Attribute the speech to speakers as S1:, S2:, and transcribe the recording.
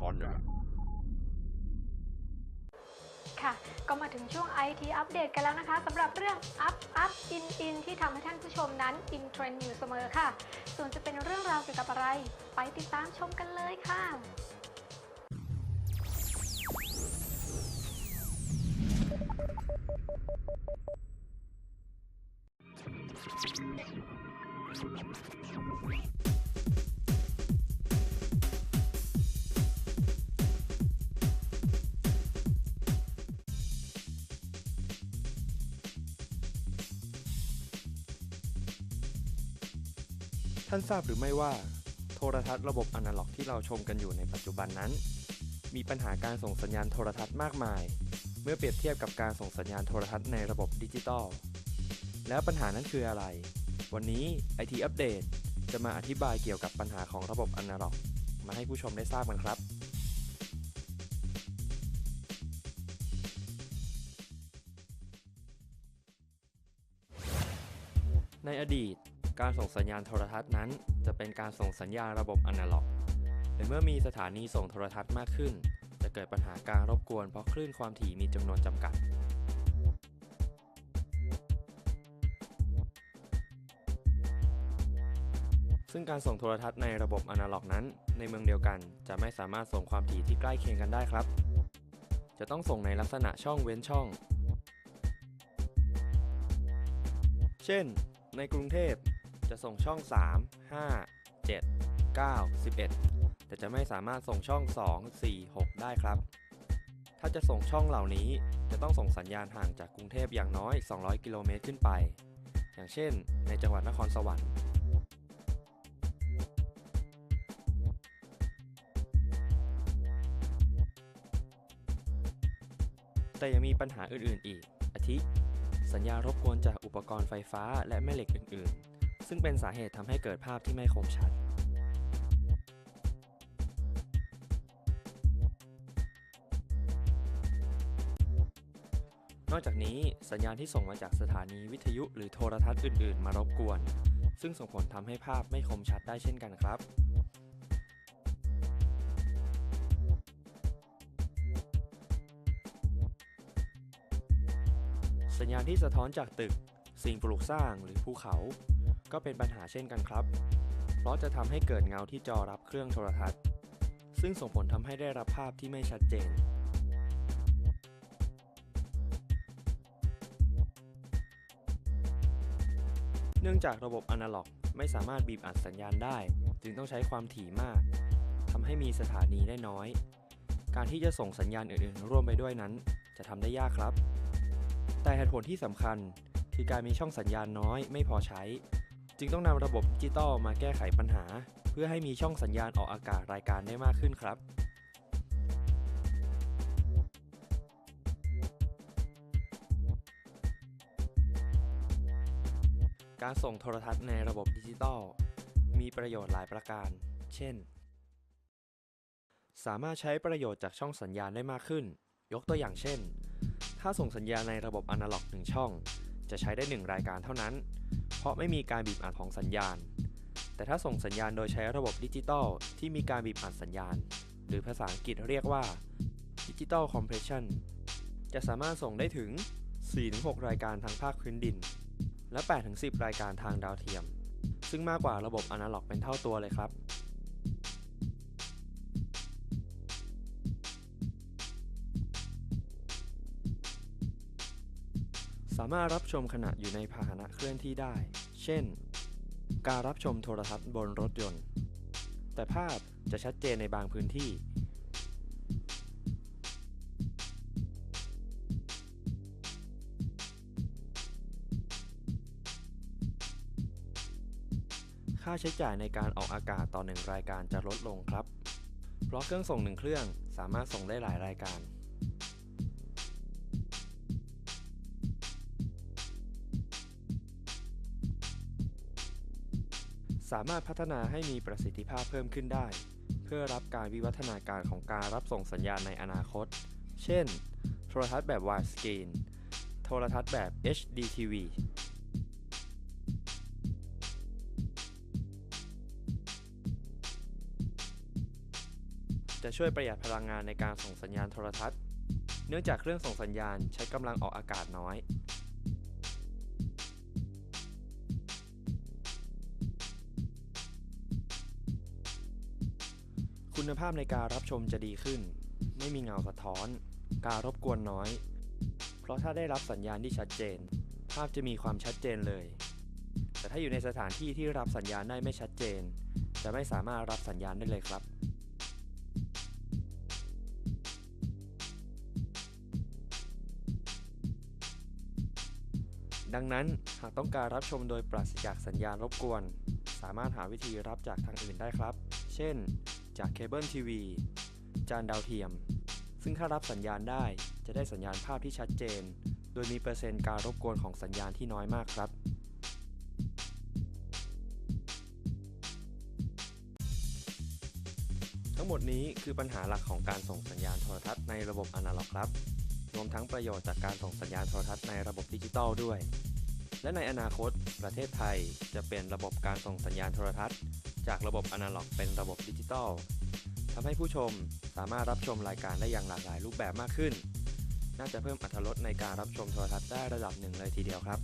S1: กรเนี่ยแหละ
S2: ค่ะ ก็มาถึงช่วง IT อัปเดตกันแล้วนะคะสำหรับเรื่อง Up Up In In ที่ทำให้ท่านผู้ชมนั้นอินเทรนด์อยู่เสมอค่ะ ส่วนจะเป็นเรื่องราวเกี่ยวกับอะไร ไปติดตามชมกันเลยค่ะ
S3: ท่านทราบหรือไม่ว่า โทรทัศน์ระบบอนาล็อกที่เราชมกันอยู่ในปัจจุบันนั้น มีปัญหาการส่งสัญญาณโทรทัศน์มากมาย เมื่อเปรียบเทียบกับการส่งสัญญาณโทรทัศน์ในระบบดิจิตอลแล้วปัญหานั้นคืออะไร วันนี้ IT อัปเดตจะมาอธิบายเกี่ยวกับปัญหาของระบบอนาล็อก มาให้ผู้ชมได้ทราบกันครับ ในอดีต การส่งสัญญาณโทรทัศน์นั้น จะเป็นการส่งสัญญาณระบบอนาล็อกแต่เมื่อมีสถานีส่งโทรทัศน์มากขึ้น จะเกิดปัญหาการรบกวนเพราะคลื่นความถี่มีจำนวนจำกัด ซึ่งการส่งโทรทัศน์ในระบบอนาล็อกนั้น ในเมืองเดียวกันจะไม่สามารถส่งความถี่ที่ใกล้เคียงกันได้ครับ จะต้องส่งในลักษณะช่องเว้นช่อง เช่น ในกรุงเทพ จะส่งช่อง 3 5 7 9 11 แต่จะไม่สามารถส่งช่อง 2 4 6 ได้ครับ ถ้าจะส่งช่องเหล่านี้จะต้องส่งสัญญาณห่างจากกรุงเทพอย่างน้อย 200 กิโลเมตรขึ้นไป อย่างเช่น ในจังหวัดนครสวรรค์แต่ยังมีปัญหาอื่น ๆ อีก อาทิ สัญญาณรบกวนจากอุปกรณ์ไฟฟ้าและแม่เหล็กอื่น ๆ ซึ่งเป็นสาเหตุทำให้เกิดภาพที่ไม่คมชัดนอกจากนี้สัญญาณที่ส่งมาจากสถานีวิทยุหรือโทรทัศน์อื่น ๆ มารบกวน ซึ่งส่งผลทำให้ภาพไม่คมชัดได้เช่นกันครับ สัญญาณที่สะท้อนจากตึก สิ่งปลูกสร้างหรือภูเขา ก็เป็นปัญหาเช่นกันครับ เพราะจะทำให้เกิดเงาที่จอรับเครื่องโทรทัศน์ ซึ่งส่งผลทำให้ได้รับภาพที่ไม่ชัดเจน เนื่องจากระบบอนาล็อกไม่สามารถบีบอัดสัญญาณได้ จึงต้องใช้ความถี่มากทำให้มีสถานีได้น้อย การที่จะส่งสัญญาณอื่นๆ ร่วมไปด้วยนั้น จะทำได้ยากครับ แต่เหตุผลที่สำคัญคือการมีช่องสัญญาณน้อยไม่พอใช้ จึงต้องนำระบบดิจิตอลมาแก้ไขปัญหา เพื่อให้มีช่องสัญญาณออกอากาศรายการได้มากขึ้นครับการส่งโทรทัศน์ในระบบดิจิตอลมีประโยชน์หลายประการ เช่น สามารถใช้ประโยชน์จากช่องสัญญาณได้มากขึ้น ยกตัวอย่างเช่น ถ้าส่งสัญญาณในระบบอนาล็อกหนึ่งช่อง จะใช้ได้ 1 รายการเท่านั้น เพราะไม่มีการบีบอัดของสัญญาณ แต่ถ้าส่งสัญญาณโดยใช้ระบบดิจิตอลที่มีการบีบอัดสัญญาณ หรือภาษาอังกฤษเรียกว่า Digital Compression จะสามารถส่งได้ถึง 4-6 รายการทางภาคพื้นดิน และ 8-10 รายการทางดาวเทียม ซึ่งมากกว่าระบบอนาล็อกเป็นเท่าตัวเลยครับ สามารถรับชมขณะอยู่ในพาหนะเคลื่อนที่ได้ เช่น การรับชมโทรทัศน์บนรถยนต์ แต่ภาพจะชัดเจนในบางพื้นที่ ค่าใช้จ่ายในการออกอากาศต่อหนึ่งรายการจะลดลงครับ เพราะเครื่องส่งหนึ่งเครื่องสามารถส่งได้หลายรายการ สามารถพัฒนาให้มีประสิทธิภาพเพิ่มขึ้นได้ เพื่อรับการวิวัฒนาการของการรับส่งสัญญาณในอนาคต เช่น โทรทัศน์แบบ widescreen โทรทัศน์แบบ HDTV จะช่วยประหยัดพลังงานในการส่งสัญญาณโทรทัศน์ เนื่องจากเครื่องส่งสัญญาณใช้กำลังออกอากาศน้อย คุณภาพในการรับชมจะดีขึ้น ไม่มีเงาสะท้อน การรบกวนน้อย เพราะถ้าได้รับสัญญาณที่ชัดเจน ภาพจะมีความชัดเจนเลย แต่ถ้าอยู่ในสถานที่ที่รับสัญญาณได้ไม่ชัดเจน จะไม่สามารถรับสัญญาณได้เลยครับดังนั้นหากต้องการรับชมโดยปราศจากสัญญาณรบกวน สามารถหาวิธีรับจากทางอื่นได้ครับ เช่น จากเคเบิลทีวีจานดาวเทียม ซึ่งถ้ารับสัญญาณได้จะได้สัญญาณภาพที่ชัดเจน โดยมีเปอร์เซ็นต์การรบกวนของสัญญาณที่น้อยมากครับ ทั้งหมดนี้คือปัญหาหลักของการส่งสัญญาณโทรทัศน์ในระบบอนาล็อกครับ รวมทั้งประโยชน์จากการส่งสัญญาณโทรทัศน์ในระบบดิจิตอลด้วย และในอนาคต ประเทศไทยจะเป็นระบบการส่งสัญญาณโทรทัศน์ จากระบบอนาล็อก เป็นระบบดิจิตอลทำให้ผู้ชมสามารถรับชมรายการได้อย่างหลากหลายรูปแบบมากขึ้น น่าจะเพิ่มอรรถรสในการรับชมโทรทัศน์ได้ระดับหนึ่งเลยทีเดียวครับ